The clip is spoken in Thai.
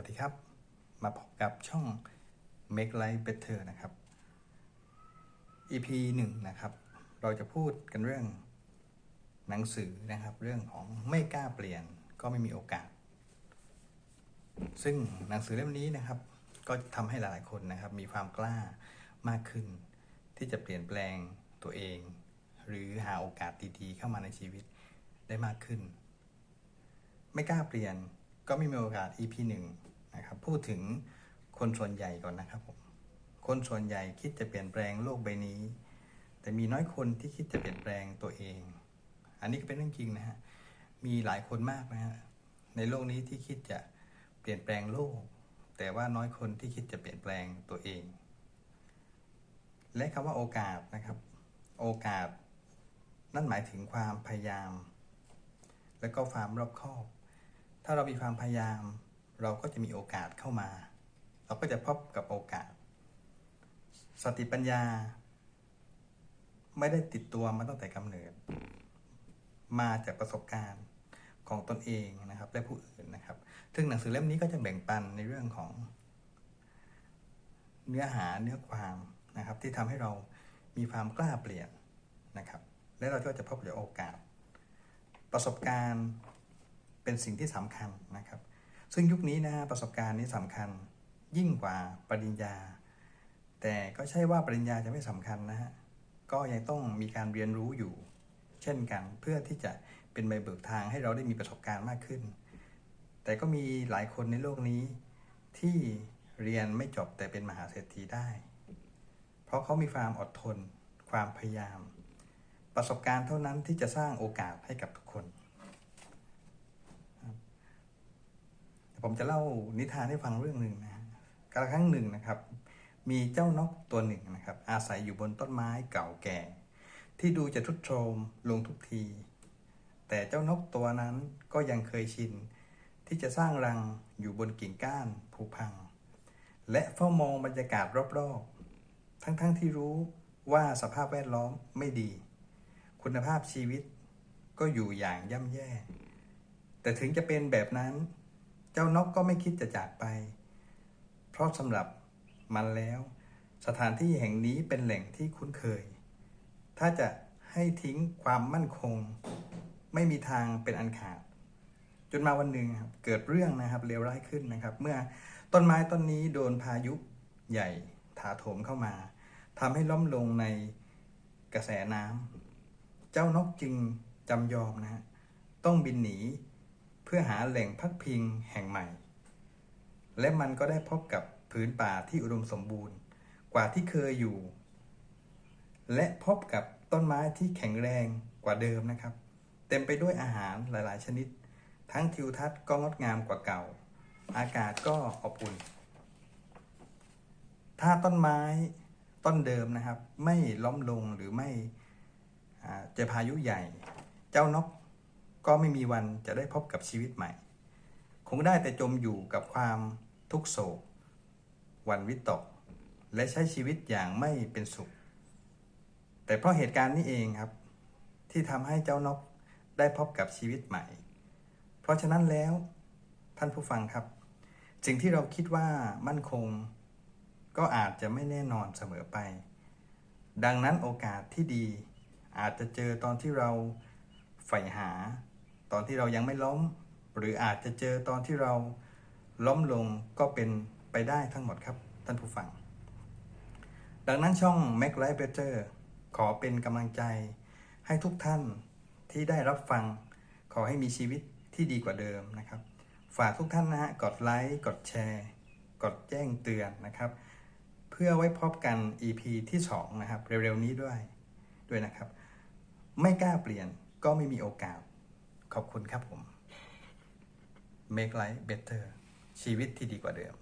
วัสดีครับ มาพบกับช่อง Make Life Better นะครับ EP หนึ่งนะครับ เราจะพูดกันเรื่องหนังสือนะครับ เรื่องของไม่กล้าเปลี่ยนก็ไม่มีโอกาส ซึ่งหนังสือเล่มนี้นะครับ ก็ทำให้หลายๆคนนะครับ มีความกล้ามากขึ้น ที่จะเปลี่ยนแปลงตัวเอง หรือหาโอกาสดีๆ เข้ามาในชีวิตได้มากขึ้น ไม่กล้าเปลี่ยนก็ไม่มีโอกาส EP ห นะครับพูดถึงคนส่วนใหญ่ก่อนนะครับผมคนส่วนใหญ่คิดจะเปลี่ยนแปลงโลกใบนี้ แต่มีน้อยคนที่คิดจะเปลี่ยนแปลงตัวเอง อันนี้ก็เป็นเรื่องจริงนะฮะมีหลายคนมากนะฮะในโลกนี้ที่คิดจะเปลี่ยนแปลงโลก แต่ว่าน้อยคนที่คิดจะเปลี่ยนแปลงตัวเอง และคำว่าโอกาสนะครับ โอกาส นั่นหมายถึงความพยายาม และก็ความรอบคอบ ถ้าเรามีความพยายาม เราก็จะมีโอกาสเข้ามา เราก็จะพบกับโอกาส สติปัญญา ไม่ได้ติดตัวมาตั้งแต่กำเนิด มาจากประสบการณ์ของตนเองนะครับและผู้อื่นนะครับ ซึ่งหนังสือเล่มนี้ก็จะแบ่งปันในเรื่องของเนื้อหาเนื้อความนะครับ ที่ทำให้เรามีความกล้าเปลี่ยนนะครับ และเราก็จะพบกับโอกาส ประสบการณ์เป็นสิ่งที่สำคัญนะครับ ซึ่งยุคนี้นะฮะประสบการณ์นี้สำคัญยิ่งกว่าปริญญา แต่ก็ใช่ว่าปริญญาจะไม่สำคัญนะฮะก็ยังต้องมีการเรียนรู้อยู่ เช่นกันเพื่อที่จะเป็นใบเบิกทางให้เราได้มีประสบการณ์มากขึ้น แต่ก็มีหลายคนในโลกนี้ที่เรียนไม่จบแต่เป็นมหาเศรษฐีได้ เพราะเขามีความอดทน ความพยายาม ประสบการณ์เท่านั้นที่จะสร้างโอกาสให้กับทุกคน ผมจะเล่านิทานให้ฟังเรื่องหนึ่งนะฮะกระครั้งหนึ่งนะครับ มีเจ้านกตัวหนึ่งนะครับ อาศัยอยู่บนต้นไม้เก่าแก่ ที่ดูจะทุดโทรมลงทุกที แต่เจ้านกตัวนั้นก็ยังเคยชิน ที่จะสร้างรังอยู่บนกิ่งก้านผุพัง และเฝ้ามองบรรยากาศรอบๆ ทั้งๆทที่รู้ว่าสภาพแวดล้อมไม่ดี คุณภาพชีวิตก็อยู่อย่างย่ำแย่ แต่ถึงจะเป็นแบบนั้น จ้านกก็ไม่คิดจะจากไป เพราะสำหรับมันแล้ว สถานที่แห่งนี้เป็นแหล่งที่คุ้นเคย ถ้าจะให้ทิ้งความมั่นคง ไม่มีทางเป็นอันขาด จนมาวันหนึ่งครับเกิดเรื่องนะครับเลวร้ายขึ้นนะครับ เมื่อต้นไม้ต้นนี้โดนพายุใหญ่ถาโถมเข้ามาทำให้ล้มลงในกระแสน้ำเจ้านกจึงจำยอมนะฮะต้องบินหนี พื่อหาแหล่งพักพิงแห่งใหม่ และมันก็ได้พบกับผืนป่าที่อุดมสมบูรณ์กว่าที่เคยอยู่ และพบกับต้นไม้ที่แข็งแรงกว่าเดิมนะครับ เต็มไปด้วยอาหารหลายๆ ชนิด ทั้งทิวทัศน์ก็งดงามกว่าเก่า อากาศก็อบอุ่น ถ้าต้นไม้ต้นเดิมนะครับ ไม่ล้มลงหรือไม่เจอพายุใหญ่ เจ้านก ก็ไม่มีวันจะได้พบกับชีวิตใหม่ คงได้แต่จมอยู่กับความทุกโศก วันวิตก และใช้ชีวิตอย่างไม่เป็นสุข แต่เพราะเหตุการณ์นี้เองครับ ที่ทำให้เจ้านกได้พบกับชีวิตใหม่ เพราะฉะนั้นแล้วท่านผู้ฟังครับ สิ่งที่เราคิดว่ามั่นคง ก็อาจจะไม่แน่นอนเสมอไป ดังนั้นโอกาสที่ดีอาจจะเจอตอนที่เราใฝ่หา ตอนที่เรายังไม่ล้ม หรืออาจจะเจอตอนที่เราล้มลงก็เป็นไปได้ทั้งหมดครับ ท่านผู้ฟัง ดังนั้นช่อง Make Life Better ขอเป็นกำลังใจให้ทุกท่านที่ได้รับฟัง ขอให้มีชีวิตที่ดีกว่าเดิมนะครับ ฝากทุกท่านนะฮะกดไลค์กดแชร์ กดแจ้งเตือนนะครับ เพื่อไว้พบกัน EP ที่2นะครับเร็วๆนี้ด้วยด้วยนะครับ ไม่กล้าเปลี่ยนก็ไม่มีโอกาส ขอบคุณครับผม Make Life Better ชีวิตที่ดีกว่าเดิม